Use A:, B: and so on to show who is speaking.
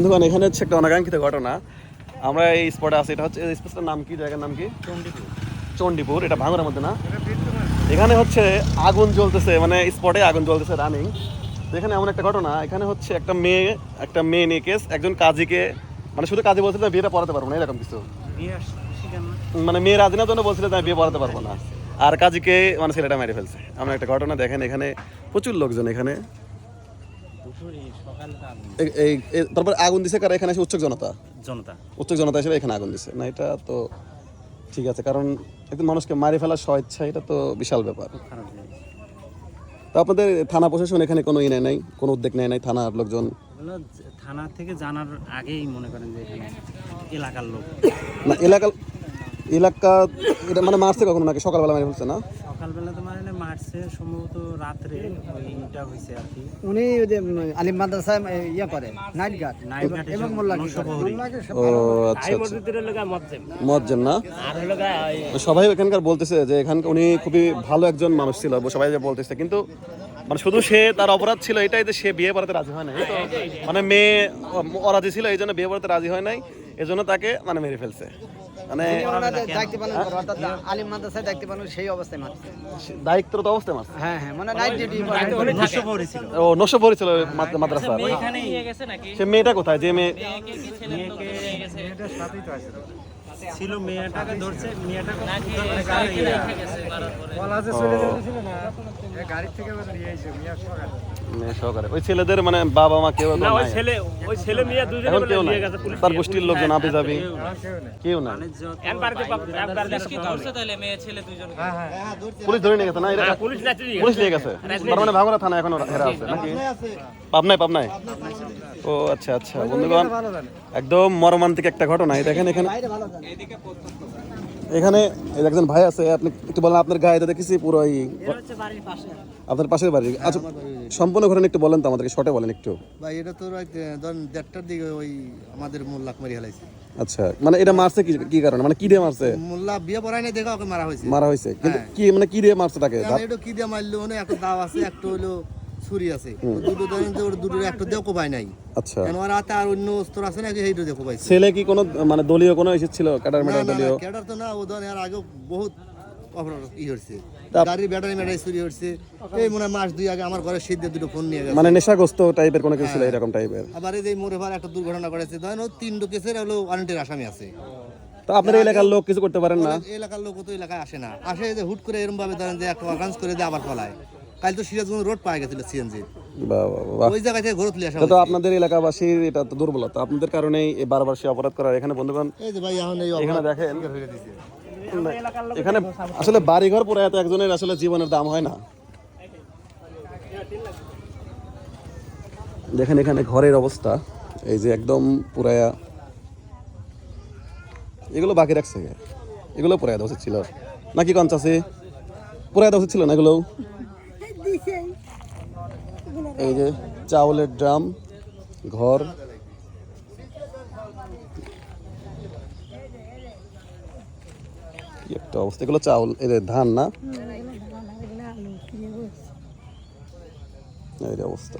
A: বন্ধুগণ এখানে হচ্ছে একটা অনাকাঙ্ক্ষিত ঘটনা। আমরা এই স্পটে আছি। এটা হচ্ছে এই স্পেসটার নাম কি? জায়গার নাম কি? চণ্ডীপুর। এটা ভাঙনের মধ্যে না? এখানে হচ্ছে আগুন জ্বলতেছে মানে স্পটে আগুন জ্বলতেছে রানিং এখানে এমন একটা ঘটনা। এখানে হচ্ছে একটা মেয়ে একটা মেয়ে নিয়ে কেস একজন কাজীকে মানে শুধু কাজী বলছিল বিয়েটা পড়াতে পারব না এরকম কিছু। মানে মেয়ে রাজি না জন্য বলছিল আমি বিয়ে পড়াতে পারব না। আর কাজীকে মানে ছেলেটা মেরে ফেলছে। আমরা একটা ঘটনা দেখেন এখানে। প্রচুর লোকজন এখানে। এই- তারপর আগুন দিছে কারা? এখানে এসে উচ্চক জনতা?
B: জনতা।
A: উচ্চক জনতা হিসেবে এখানে আগুন দিছে। না এটা তো ঠিক আছে কারণ একজন মানুষকে মারি ফেলা স্বেচ্ছা এটা তো বিশাল ব্যাপার। তো আপনাদের থানা প্রশাসন এখানে কোনো ই নেয় নাই? কোনো উদ্যোগ নেয় নাই থানার লোকজন?
B: থানা থেকে জানার আগেই মনে করেন যে এখানে এলাকার লোক।
A: না এলাকা এলাকা এটা মানে মারছে কখনো নাকি? সকালবেলা মেরে ফেলছে না?
B: সকালবেলা তো মানে মারছে সম্ভবত রাত্রে ওইটা হয়েছে আর কি।
C: উনি ওই যে আলিম মাদ্রাসায় ইয়ে করে নাইট গার্ড।
B: নাইট ঘাটে
C: এবং মোল্লা
A: ও আচ্ছা আচ্ছা। মজ্জেম না? সবাই এখানকার বলতেছে যে এখানকার উনি খুবই ভালো একজন মানুষ ছিল সবাই যে বলতেছে। কিন্তু মানে শুধু সে তার অপরাধ ছিল এটাই যে সে বিয়ে করাতে রাজি হয় নাই। মানে মেয়ে অরাজি ছিল এই জন্য বিয়ে করাতে রাজি হয় নাই। এজন্য তাকে মানে মেরে ফেলছে। মানে
C: পালন করে অর্থাৎ আলিম মাদ্রাসায় দায়িত্ব পালন সেই অবস্থায় মারছে।
A: দায়িত্বরত অবস্থায় মারছে।
C: হ্যাঁ হ্যাঁ মানে নাইট ডিউটি
A: ও নশো ছিল মাদ্রাসা। সে মেয়েটা কোথায়? যে মেয়ে
B: ছিল মেয়েটাকে ধরছে মেয়েটাকে
A: ওই ছেলেদের মানে বাবা মা কেউ নাই।
D: ছেলে ওই ছেলে মেয়ে দুজনে
A: কেউ তার গোষ্ঠীর লোকজন আপি যাবি কেউ
D: এন বাড়িতে পাব- একবার দেখো
A: পুলিশ ধরে নিয়ে গেছে না?
D: পুলিশ
A: নিয়ে গেছে? তার মানে ভাঙড়া থানা এখনও হেরা আছে নাকি? পাবনায় পাবনায় ও আচ্ছা আচ্ছা বন্ধুগণ একদম মর্মান্তিক একটা ঘটনা। এই দেখেন এখানে। এখানে একজন ভাই আছে আপনি একটু বলেন আপনার গায়ে দেখেছি পুরো এই আপনার পাশের বাড়ি। আচ্ছা সম্পূর্ণ ঘটনা একটু বলেন তো আমাদেরকে শর্টে বলেন একটু।
E: ভাই এটা তো ধরেন দেড়টার দিকে ওই আমাদের মোল্লাক মারি হেলাইছে।
A: আচ্ছা মানে এটা মারছে কি কি কারণে? মানে কি দিয়ে মারছে?
E: মোল্লা বিয়ে পড়াই নাই দেখা ওকে মারা হয়েছে।
A: মারা হয়েছে। কিন্তু কি মানে কি দিয়ে মারছে তাকে?
E: এটা কি দিয়ে মারলো? মানে একটা দাও আছে একটা হলো ছুরি আছে। দুটো ধরেন যে ওর দুটো একটা দেও কোপাই নাই।
A: আচ্ছা।
E: কেন হাতে আর অন্য অস্ত্র আছে নাকি সেইটা দেখো পাইছে
A: ছেলে কি কোনো মানে দলীয় কোনো এসেছিল
E: না না
A: দলীয়?
E: ক্যাডার তো না ও ধরেন এর আগেও বহুত মনে মাস দুই আগে আমার ঘরে শীত দুটো ফোন নিয়ে গেছে।
A: মানে নেশাগ্রস্ত টাইপের কোনো কিছু ছিল এরকম টাইপের
E: আবার এই ভার একটা দুর্ঘটনা করেছে ধরেন তিন কেসের হলো ওয়ারেন্টির আসামি আছে।
A: তো আপনার এলাকার লোক কিছু করতে পারেন না?
E: এলাকার লোক তো এলাকায় আসে না। আসে যে হুট করে এরকম ভাবে ধরেন যে একটা অর্গানস করে দিয়ে আবার পলায়। কাল তো সিরাজগঞ্জ রোড পাওয়া গেছিল সিএনজি। ওই জায়গা থেকে ঘরে তুলে আসা
A: তো আপনাদের এলাকাবাসীর এটা তো দুর্বলতা। আপনাদের কারণেই বারবার সে অপরাধ করার। এখানে বন্ধুগণ
E: এই যে ভাই এখন এই
A: এখানে দেখেন। এখানে আসলে বাড়িঘর পুরো এত একজনের আসলে জীবনের দাম হয় না। দেখেন এখানে ঘরের অবস্থা। এই যে একদম পুরায়া। এগুলো বাকি রাখছে। এগুলো পুরাই দেওয়া উচিত ছিল। নাকি কঞ্চাসে পুরাই দেওয়া উচিত ছিল না এগুলো? এই যে চাউলের ড্রাম ঘর। একটা অবস্থা এগুলো চাউল যে ধান না? এই অবস্থা।